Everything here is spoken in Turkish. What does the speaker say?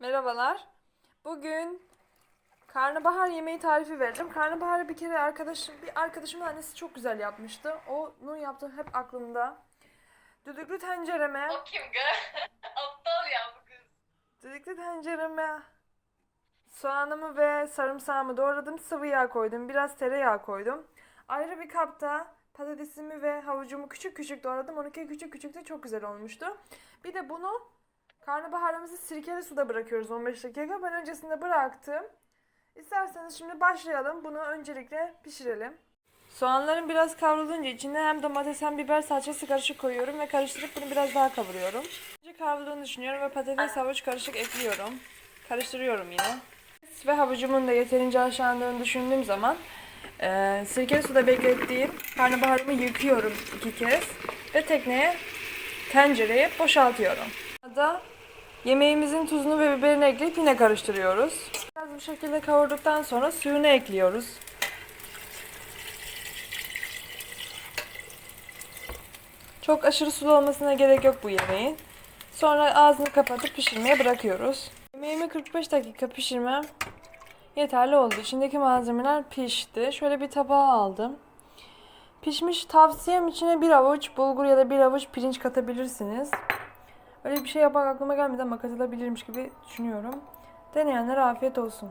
Merhabalar. Bugün karnabahar yemeği tarifi vereceğim. Karnabaharı bir kere arkadaşım, bir arkadaşımın annesi çok güzel yapmıştı. Onun yaptığı hep aklımda. Düdüklü tencereme, O kim gı? Aptal ya bu kız. düdüklü tencereme soğanımı ve sarımsağımı doğradım. Sıvı yağ koydum. Biraz tereyağı koydum. Ayrı bir kapta patatesimi ve havucumu küçük küçük doğradım. Onunki küçük küçük de çok güzel olmuştu. Bir de bunu karnabaharımızı sirkeli suda bırakıyoruz 15 dakika. Ben öncesinde bıraktım. İsterseniz şimdi başlayalım. Bunu öncelikle pişirelim. Soğanların biraz kavrulunca içine hem domates hem biber salçası karışık koyuyorum ve karıştırıp bunu biraz daha kavuruyorum. Önce kavrulduğunu düşünüyorum ve patates havuç karışık ekliyorum. Karıştırıyorum yine. Ve havucumun da yeterince haşlandığını düşündüğüm zaman e, sirkeli suda beklettiğim karnabaharımı yıkıyorum iki kez ve tekneye tencereye boşaltıyorum. Da yemeğimizin tuzunu ve biberini ekleyip yine karıştırıyoruz. Biraz bu şekilde kavurduktan sonra suyunu ekliyoruz. Çok aşırı sulu olmasına gerek yok bu yemeğin. Sonra ağzını kapatıp pişirmeye bırakıyoruz. Yemeğimi 45 dakika pişirmem yeterli oldu. İçindeki malzemeler pişti. Şöyle bir tabağa aldım. Pişmiş tavsiyem içine bir avuç bulgur ya da bir avuç pirinç katabilirsiniz. Öyle bir şey yapmak aklıma gelmedi ama katılabilirmiş gibi düşünüyorum. Deneyenlere afiyet olsun.